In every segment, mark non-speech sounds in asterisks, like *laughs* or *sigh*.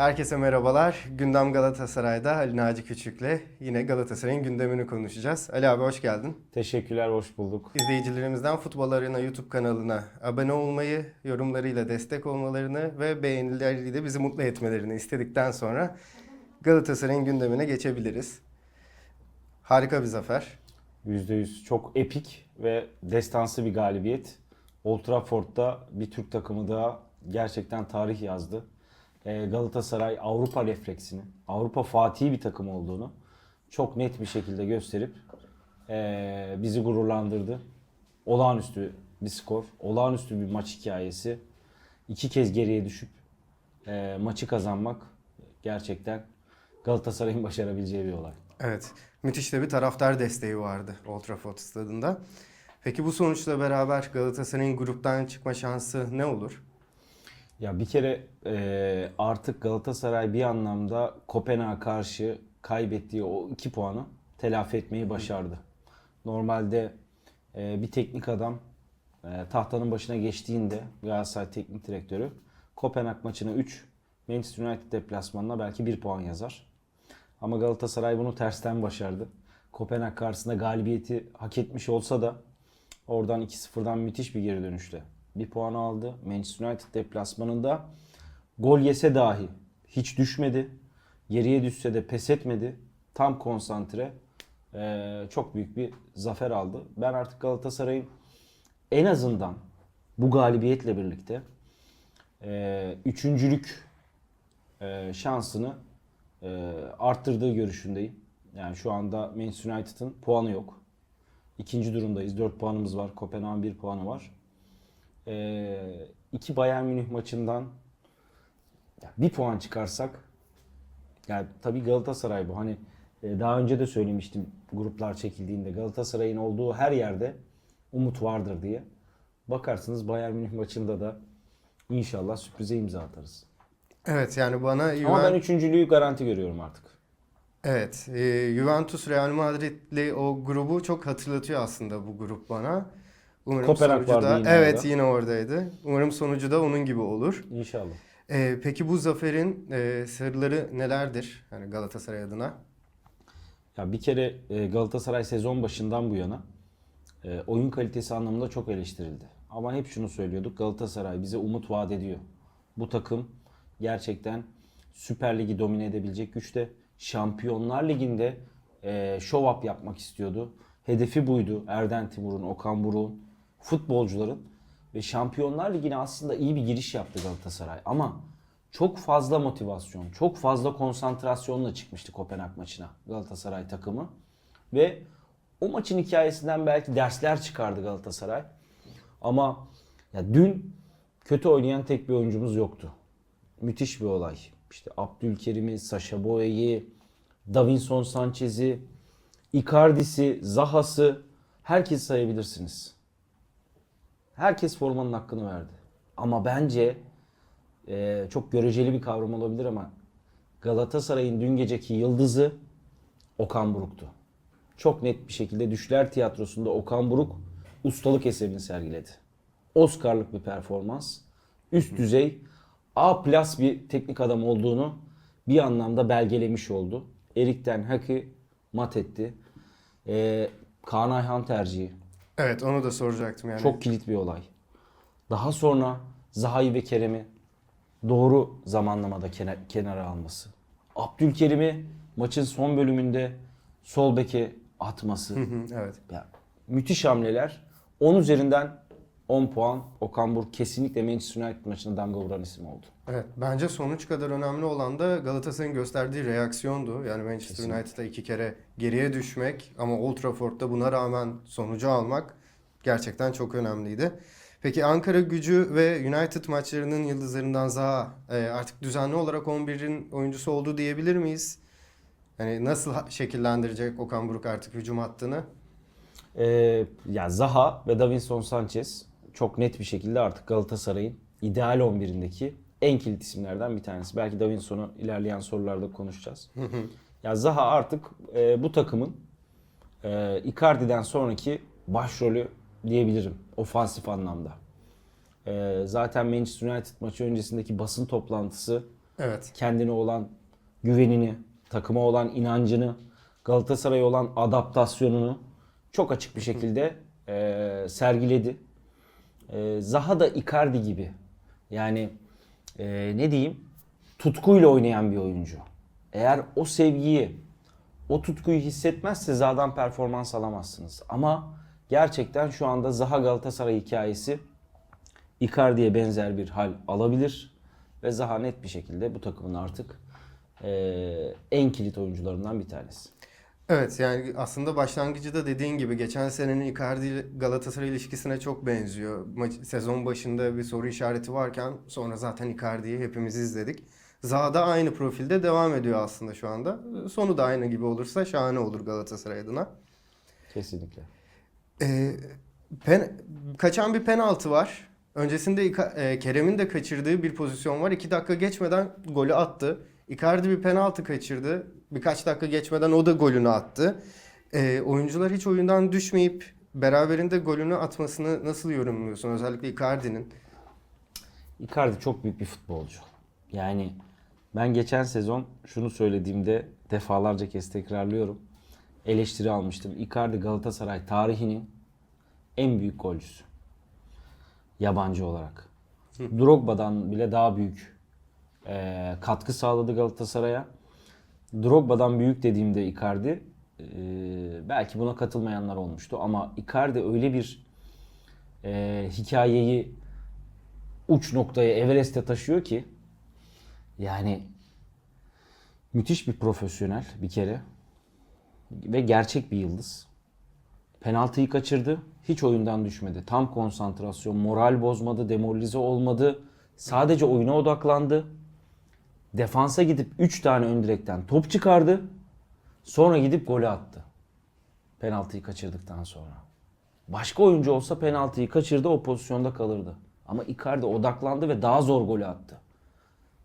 Herkese merhabalar. Gündem Galatasaray'da Ali Naci Küçük'le yine Galatasaray'ın gündemini konuşacağız. Ali abi hoş geldin. Teşekkürler, hoş bulduk. İzleyicilerimizden Futbol Arena YouTube kanalına abone olmayı, yorumlarıyla destek olmalarını ve beğenileriyle bizi mutlu etmelerini istedikten sonra Galatasaray'ın gündemine geçebiliriz. Harika bir zafer. %100 çok epik ve destansı bir galibiyet. Old Trafford'da bir Türk takımı daha gerçekten tarih yazdı. Ee, Galatasaray Avrupa refleksini, Avrupa Fatih'i bir takım olduğunu çok net bir şekilde gösterip ee, bizi gururlandırdı. Olağanüstü bir skor, olağanüstü bir maç hikayesi. İki kez geriye düşüp ee, maçı kazanmak gerçekten Galatasaray'ın *laughs* başarabileceği bir olay. Evet, müthiş de bir taraftar desteği vardı Old Trafford stadında. Peki bu sonuçla beraber Galatasaray'ın gruptan çıkma şansı ne olur? Ya bir kere e, artık Galatasaray bir anlamda Kopenhag'a karşı kaybettiği o iki puanı telafi etmeyi başardı. Normalde e, bir teknik adam e, tahtanın başına geçtiğinde Galatasaray teknik direktörü Kopenhag maçına 3, Manchester United deplasmanına belki 1 puan yazar. Ama Galatasaray bunu tersten başardı. Kopenhag karşısında galibiyeti hak etmiş olsa da oradan 2-0'dan müthiş bir geri dönüşle bir puan aldı. Manchester United deplasmanında gol yese dahi hiç düşmedi. Geriye düşse de pes etmedi. Tam konsantre. Ee, çok büyük bir zafer aldı. Ben artık Galatasaray'ın en azından bu galibiyetle birlikte e, üçüncülük e, şansını e, arttırdığı görüşündeyim. Yani şu anda Manchester United'ın puanı yok. İkinci durumdayız. 4 puanımız var. Kopenhag'ın 1 puanı var. Ee, iki Bayern Münih maçından ya bir puan çıkarsak yani tabii Galatasaray bu. Hani e, daha önce de söylemiştim gruplar çekildiğinde Galatasaray'ın olduğu her yerde umut vardır diye. Bakarsınız Bayern Münih maçında da inşallah sürprize imza atarız. Evet yani bana Ama Juven- ben üçüncülüğü garanti görüyorum artık. Evet, e, Juventus Real Madrid'li o grubu çok hatırlatıyor aslında bu grup bana. Umarım Kopenhag sonucu vardı da yine evet orada. yine oradaydı. Umarım sonucu da onun gibi olur. İnşallah. E, peki bu zaferin e, sırları nelerdir? Yani Galatasaray adına. Ya bir kere e, Galatasaray sezon başından bu yana e, oyun kalitesi anlamında çok eleştirildi. Ama hep şunu söylüyorduk. Galatasaray bize umut vaat ediyor. Bu takım gerçekten Süper Ligi domine edebilecek güçte. Şampiyonlar Ligi'nde e, show up yapmak istiyordu. Hedefi buydu. Erden Timur'un, Okan Buruk'un, futbolcuların. Ve Şampiyonlar Ligi'ne aslında iyi bir giriş yaptı Galatasaray. Ama çok fazla motivasyon, çok fazla konsantrasyonla çıkmıştı Kopenhag maçına Galatasaray takımı. Ve o maçın hikayesinden belki dersler çıkardı Galatasaray. Ama ya dün kötü oynayan tek bir oyuncumuz yoktu. Müthiş bir olay. İşte Abdülkerim'i, Sasha Boye'yi, Davinson Sanchez'i, Icardi'si, Zaha'sı herkes sayabilirsiniz. Herkes formanın hakkını verdi. Ama bence e, çok göreceli bir kavram olabilir ama Galatasaray'ın dün geceki yıldızı Okan Buruk'tu. Çok net bir şekilde Düşler Tiyatrosu'nda Okan Buruk ustalık eserini sergiledi. Oscar'lık bir performans. Üst düzey A plus bir teknik adam olduğunu bir anlamda belgelemiş oldu. Erik Ten Hag'ı mat etti. Ee, Kaan Ayhan tercihi. Evet onu da soracaktım yani. Çok kilit bir olay. Daha sonra Zaha'yı ve Kerem'i doğru zamanlamada kenar, kenara alması. Abdülkerim'i maçın son bölümünde sol beke atması. Evet. Ya, müthiş hamleler. 10 üzerinden 10 puan. Okan Buruk kesinlikle Manchester United maçına damga vuran isim oldu. Evet, bence sonuç kadar önemli olan da Galatasaray'ın gösterdiği reaksiyondu. Yani Manchester Kesinlikle. United'a iki kere geriye düşmek ama Old Trafford'da buna rağmen sonucu almak gerçekten çok önemliydi. Peki Ankara gücü ve United maçlarının yıldızlarından Zaha e, artık düzenli olarak 11'in oyuncusu olduğu diyebilir miyiz? Yani nasıl şekillendirecek Okan Buruk artık hücum hattını? Ee, ya Zaha ve Davinson Sanchez çok net bir şekilde artık Galatasaray'ın ideal 11'indeki en kilit isimlerden bir tanesi. Belki Davinson'u ilerleyen sorularda konuşacağız. ya Zaha artık e, bu takımın e, Icardi'den sonraki başrolü diyebilirim ofansif anlamda. E, zaten Manchester United maçı öncesindeki basın toplantısı Evet. kendine olan güvenini, takıma olan inancını, Galatasaray'a olan adaptasyonunu çok açık bir şekilde e, sergiledi. E, Zaha da Icardi gibi. Yani e, ne diyeyim? Tutkuyla oynayan bir oyuncu. Eğer o sevgiyi, o tutkuyu hissetmezse Zaha'dan performans alamazsınız. Ama gerçekten şu anda Zaha Galatasaray hikayesi Icardi'ye benzer bir hal alabilir. Ve Zaha net bir şekilde bu takımın artık eee, en kilit oyuncularından bir tanesi. Evet yani aslında başlangıcı da dediğin gibi geçen senenin Icardi Galatasaray ilişkisine çok benziyor. Maç, sezon başında bir soru işareti varken sonra zaten Icardi'yi hepimiz izledik. Zaha da aynı profilde devam ediyor aslında şu anda. Sonu da aynı gibi olursa şahane olur Galatasaray adına. Kesinlikle. Ee, pen, kaçan bir penaltı var. Öncesinde e, Kerem'in de kaçırdığı bir pozisyon var. İki dakika geçmeden golü attı. Icardi bir penaltı kaçırdı. Birkaç dakika geçmeden o da golünü attı. Ee, oyuncular hiç oyundan düşmeyip beraberinde golünü atmasını nasıl yorumluyorsun? Özellikle Icardi'nin. Icardi çok büyük bir futbolcu. Yani ben geçen sezon şunu söylediğimde defalarca kez tekrarlıyorum. Eleştiri almıştım. Icardi Galatasaray tarihinin en büyük golcüsü. Yabancı olarak. Drogba'dan bile daha büyük eee, katkı sağladı Galatasaray'a. Drogba'dan büyük dediğimde Icardi eee, belki buna katılmayanlar olmuştu ama Icardi öyle bir eee, hikayeyi uç noktaya Everest'e taşıyor ki yani müthiş bir profesyonel bir kere ve gerçek bir yıldız. Penaltıyı kaçırdı. Hiç oyundan düşmedi. Tam konsantrasyon, moral bozmadı, demoralize olmadı. Sadece oyuna odaklandı. Defansa gidip 3 tane ön direkten top çıkardı. Sonra gidip golü attı. Penaltıyı kaçırdıktan sonra. Başka oyuncu olsa penaltıyı kaçırdı o pozisyonda kalırdı. Ama Icardi odaklandı ve daha zor golü attı.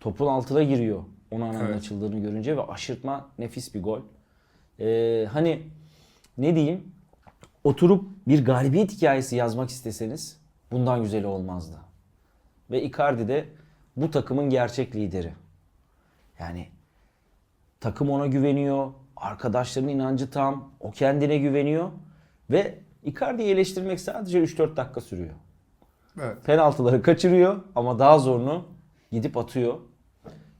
Topun altına giriyor Onana'nın Evet. açıldığını görünce ve aşırtma nefis bir gol. Ee, hani ne diyeyim oturup bir galibiyet hikayesi yazmak isteseniz bundan güzeli olmazdı. Ve Icardi de bu takımın gerçek lideri. Yani takım ona güveniyor, arkadaşlarının inancı tam, o kendine güveniyor ve Icardi'yi eleştirmek sadece 3-4 dakika sürüyor. Evet. Penaltıları kaçırıyor ama daha zorunu gidip atıyor.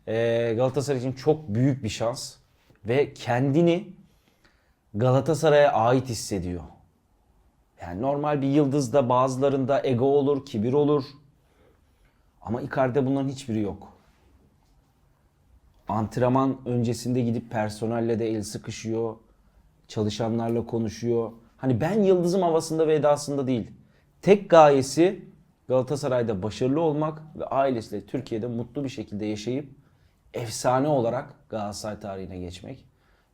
Ee, Galatasaray için çok büyük bir şans ve kendini Galatasaray'a ait hissediyor. Yani normal bir yıldızda bazılarında ego olur, kibir olur. Ama Icardi'de bunların hiçbiri yok. Antrenman öncesinde gidip personelle de el sıkışıyor. Çalışanlarla konuşuyor. Hani ben yıldızım havasında ve edasında değil. Tek gayesi Galatasaray'da başarılı olmak ve ailesiyle Türkiye'de mutlu bir şekilde yaşayıp efsane olarak Galatasaray tarihine geçmek.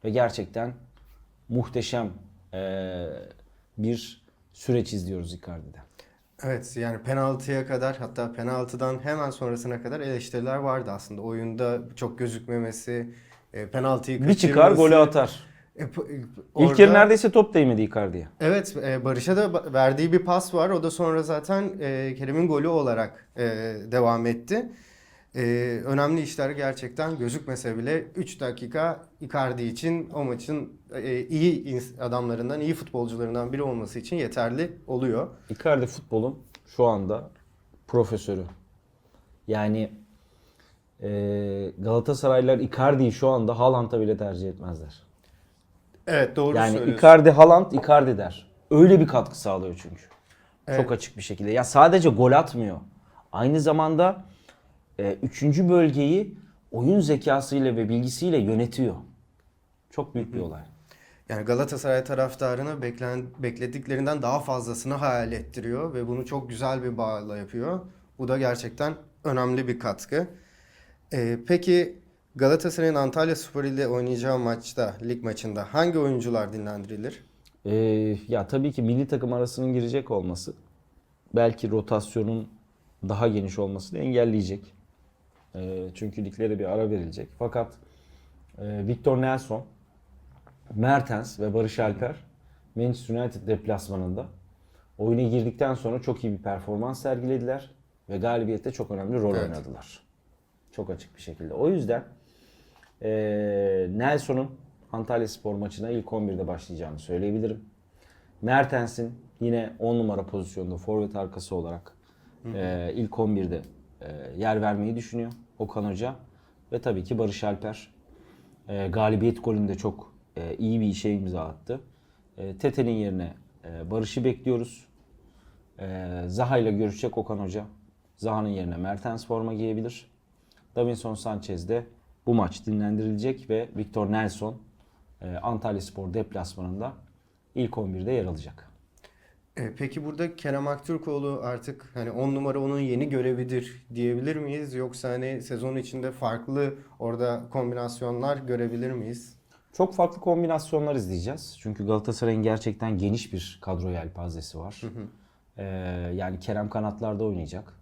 Ve gerçekten muhteşem eee, bir süreç izliyoruz Icardi'de. Evet yani penaltıya kadar hatta penaltıdan hemen sonrasına kadar eleştiriler vardı aslında. Oyunda çok gözükmemesi, e, penaltıyı Bir çıkar kaçırması. golü atar. E, p- e, İlk yarı orada- neredeyse top değmedi Icardi'ye. Evet, e, Barış'a da verdiği bir pas var. O da sonra zaten e, Kerem'in golü olarak e, devam etti. E, önemli işler gerçekten gözükmese bile 3 dakika Icardi için o maçın e, iyi adamlarından, iyi futbolcularından biri olması için yeterli oluyor. Icardi futbolun şu anda profesörü. Yani eee Galatasaraylılar Icardi'yi şu anda Haaland'a bile tercih etmezler. Evet, doğru Yani söylüyorsun. Icardi Haaland Icardi der. Öyle bir katkı sağlıyor çünkü. Evet. Çok açık bir şekilde. Ya sadece gol atmıyor. Aynı zamanda e, üçüncü bölgeyi oyun zekasıyla ve bilgisiyle yönetiyor. Çok büyük bir olay. Yani Galatasaray taraftarını beklen, beklediklerinden daha fazlasını hayal ettiriyor ve bunu çok güzel bir bağla yapıyor. Bu da gerçekten önemli bir katkı. Ee, peki Galatasaray'ın Antalya Spor ile oynayacağı maçta, lig maçında hangi oyuncular dinlendirilir? Ee, ya tabii ki milli takım arasının girecek olması belki rotasyonun daha geniş olmasını engelleyecek. Ee, çünkü liglere bir ara verilecek. Fakat e, Victor Nelson, Mertens ve Barış Alper Manchester United deplasmanında oyuna girdikten sonra çok iyi bir performans sergilediler ve galibiyette çok önemli rol Evet. oynadılar. Çok açık bir şekilde. O yüzden e, Nelson'un Antalya Spor maçına ilk 11'de başlayacağını söyleyebilirim. Mertens'in yine 10 numara pozisyonda forvet arkası olarak e, ilk 11'de e, yer vermeyi düşünüyor Okan Hoca. Ve tabii ki Barış Alper e, galibiyet golünde çok e, iyi bir işe imza attı. E, Tete'nin yerine e, Barış'ı bekliyoruz. E, Zaha ile görüşecek Okan Hoca. Zaha'nın yerine Mertens forma giyebilir. Davinson Sanchez de bu maç dinlendirilecek ve Victor Nelson e, Antalya Spor deplasmanında ilk 11'de yer alacak. E, peki burada Kerem Aktürkoğlu artık hani 10 numara onun yeni görevidir diyebilir miyiz? Yoksa hani sezon içinde farklı orada kombinasyonlar görebilir miyiz? Çok farklı kombinasyonlar izleyeceğiz. Çünkü Galatasaray'ın gerçekten geniş bir kadro yelpazesi var. Ee, yani Kerem kanatlarda oynayacak.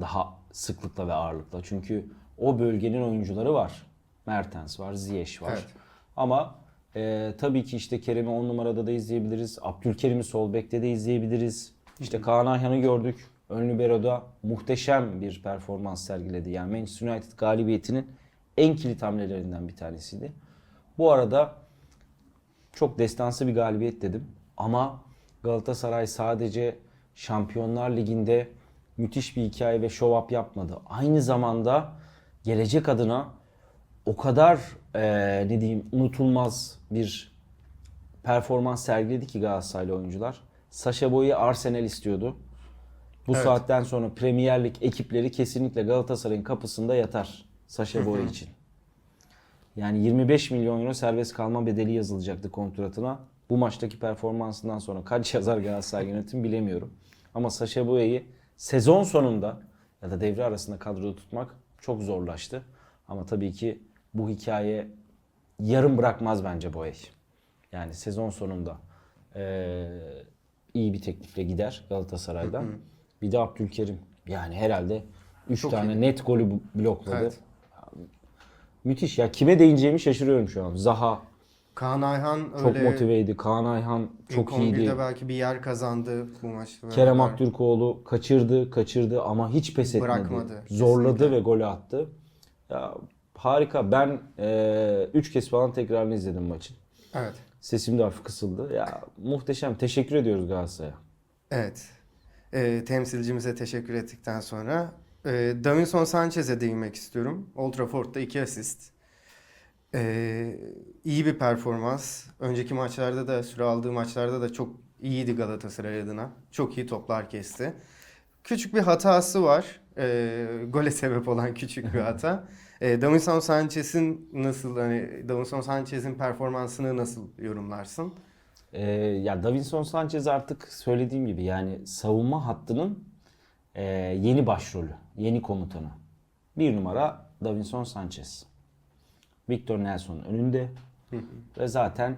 Daha sıklıkla ve ağırlıkla. Çünkü o bölgenin oyuncuları var. Mertens var, Ziyech var. Evet. Ama e, tabii ki işte Kerem'i 10 numarada da izleyebiliriz. Abdülkerim'i sol bekte de izleyebiliriz. İşte Kaan Ayhan'ı gördük. Ön libero'da muhteşem bir performans sergiledi. Yani Manchester United galibiyetinin en kilit hamlelerinden bir tanesiydi. Bu arada çok destansı bir galibiyet dedim. Ama Galatasaray sadece Şampiyonlar Ligi'nde müthiş bir hikaye ve show up yapmadı. Aynı zamanda gelecek adına o kadar eee, ne diyeyim unutulmaz bir performans sergiledi ki Galatasaraylı oyuncular. Saşa Boy'u Arsenal istiyordu. Bu Evet. saatten sonra Premier Lig ekipleri kesinlikle Galatasaray'ın kapısında yatar Saşa Boy için. Yani 25 milyon euro serbest kalma bedeli yazılacaktı kontratına. Bu maçtaki performansından sonra kaç yazar Galatasaray yönetim bilemiyorum. Ama Saşa Boya'yı sezon sonunda ya da devre arasında kadroda tutmak çok zorlaştı. Ama tabii ki bu hikaye yarım bırakmaz bence Boya'yı. Yani sezon sonunda eee, iyi bir teklifle gider Galatasaray'dan. Bir de Abdülkerim. Yani herhalde 3 Çok tane iyi. net golü blokladı. Evet. Müthiş ya. Kime değineceğimi şaşırıyorum şu an. Zaha Kaan Ayhan çok öyle motiveydi. Kaan Ayhan çok iyiydi. 11'de belki bir yer kazandı bu maçta. Kerem beraber. Aktürkoğlu kaçırdı, kaçırdı ama hiç pes etmedi. Bırakmadı, Zorladı kesinlikle. ve golü attı. Ya harika. Ben 3 kez falan tekrarını izledim maçın. Evet. Sesim de hafif kısıldı. Ya muhteşem. Teşekkür ediyoruz Galatasaray'a. Evet. Ee, temsilcimize teşekkür ettikten sonra e, Davinson Sanchez'e değinmek istiyorum. Old Trafford'da 2 asist. Ee, iyi bir performans. Önceki maçlarda da süre aldığı maçlarda da çok iyiydi Galatasaray adına. Çok iyi toplar kesti. Küçük bir hatası var. Ee, gole sebep olan küçük bir hata. *laughs* Ee, Davinson Sanchez'in nasıl hani Davinson Sanchez'in performansını nasıl yorumlarsın? Ee, ya Davinson Sanchez artık söylediğim gibi yani savunma hattının e, yeni başrolü, yeni komutanı. Bir numara Davinson Sanchez. Victor Nelson önünde ve zaten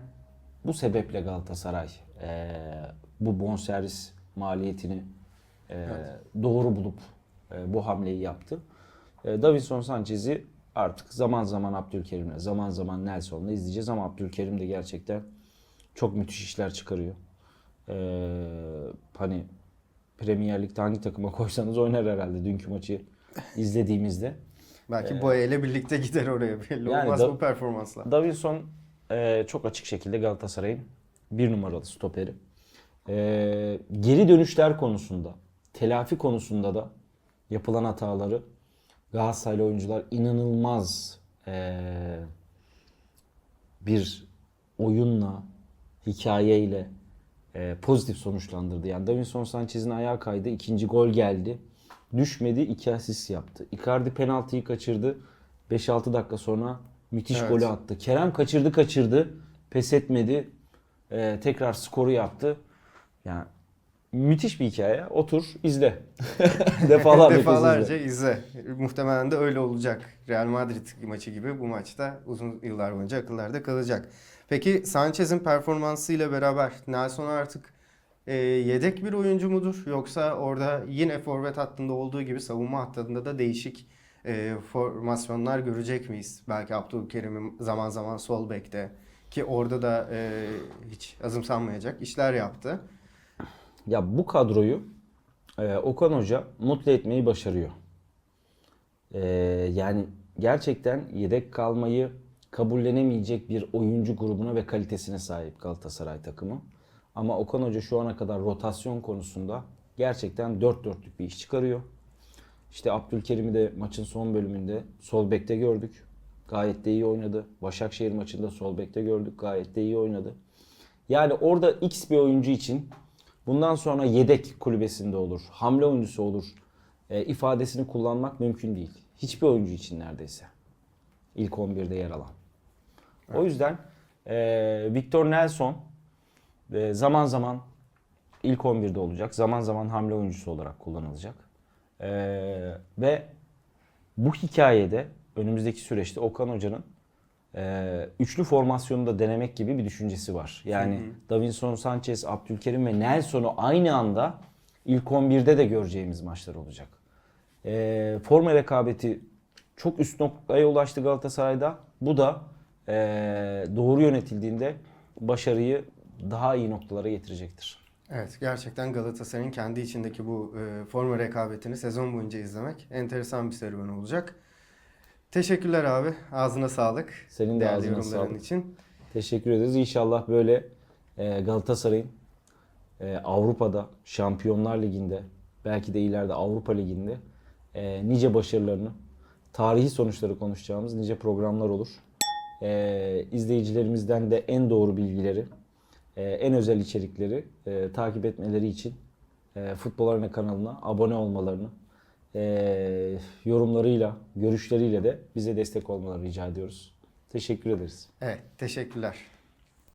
bu sebeple Galatasaray e, bu bonservis maliyetini e, doğru bulup e, bu hamleyi yaptı. E, Davinson Sanchez'i artık zaman zaman Abdülkerim'le, zaman zaman Nelson'la izleyeceğiz ama Abdülkerim de gerçekten çok müthiş işler çıkarıyor. Ee, hani Premier Lig'de hangi takıma *laughs* koysanız oynar herhalde dünkü maçı izlediğimizde. Belki Boya ile birlikte gider oraya belli Ee, Yani olmaz da- bu performansla. Davinson e, çok açık şekilde Galatasaray'ın bir numaralı stoperi. E, geri dönüşler konusunda, telafi konusunda da yapılan hataları Galatasaraylı oyuncular inanılmaz e, bir oyunla, hikayeyle e, pozitif sonuçlandırdı. Yani Davinson Sanchez'in ayağı kaydı, ikinci gol geldi. Düşmedi, iki asist yaptı. Icardi penaltıyı kaçırdı. 5-6 dakika sonra müthiş Evet. golü attı. Kerem kaçırdı kaçırdı, pes etmedi. E, tekrar skoru yaptı. Yani müthiş bir hikaye. Otur, izle. *laughs* Defalarca, Defalarca izle. izle. Muhtemelen de öyle olacak. Real Madrid maçı gibi bu maçta uzun yıllar boyunca akıllarda kalacak. Peki Sanchez'in performansıyla beraber Nelson artık e, yedek bir oyuncu mudur? Yoksa orada yine forvet hattında olduğu gibi savunma hattında da değişik e, formasyonlar görecek miyiz? Belki Abdülkerim'in zaman zaman sol bekte ki orada da e, hiç azımsanmayacak işler yaptı. Ya bu kadroyu e, Okan Hoca mutlu etmeyi başarıyor. Ee, yani gerçekten yedek kalmayı kabullenemeyecek bir oyuncu grubuna ve kalitesine sahip Galatasaray takımı. Ama Okan Hoca şu ana kadar rotasyon konusunda gerçekten dört dörtlük bir iş çıkarıyor. İşte Abdülkerim'i de maçın son bölümünde sol bekte gördük. Gayet de iyi oynadı. Başakşehir maçında sol bekte gördük. Gayet de iyi oynadı. Yani orada X bir oyuncu için bundan sonra yedek kulübesinde olur, hamle oyuncusu olur e, ifadesini kullanmak mümkün değil. Hiçbir oyuncu için neredeyse. İlk 11'de yer alan. O yüzden e, Victor Nelson e, zaman zaman ilk 11'de olacak. Zaman zaman hamle oyuncusu olarak kullanılacak. E, ve bu hikayede önümüzdeki süreçte Okan Hoca'nın e, üçlü formasyonu da denemek gibi bir düşüncesi var. Yani Davinson Sanchez, Abdülkerim ve Nelson'u aynı anda ilk 11'de de göreceğimiz maçlar olacak. E, forma rekabeti çok üst noktaya ulaştı Galatasaray'da. Bu da e, doğru yönetildiğinde başarıyı daha iyi noktalara getirecektir. Evet gerçekten Galatasaray'ın kendi içindeki bu e, forma rekabetini sezon boyunca izlemek enteresan bir serüven olacak. Teşekkürler abi. Ağzına sağlık. Senin de Değerli ağzına sağlık. için. Teşekkür ederiz. İnşallah böyle e, Galatasaray'ın e, Avrupa'da, Şampiyonlar Ligi'nde, belki de ileride Avrupa Ligi'nde e, nice başarılarını, tarihi sonuçları konuşacağımız nice programlar olur. E, izleyicilerimizden de en doğru bilgileri, e, en özel içerikleri e, takip etmeleri için e, Futbol Arena kanalına abone olmalarını, e, yorumlarıyla, görüşleriyle de bize destek olmalarını rica ediyoruz. Teşekkür ederiz. Evet teşekkürler.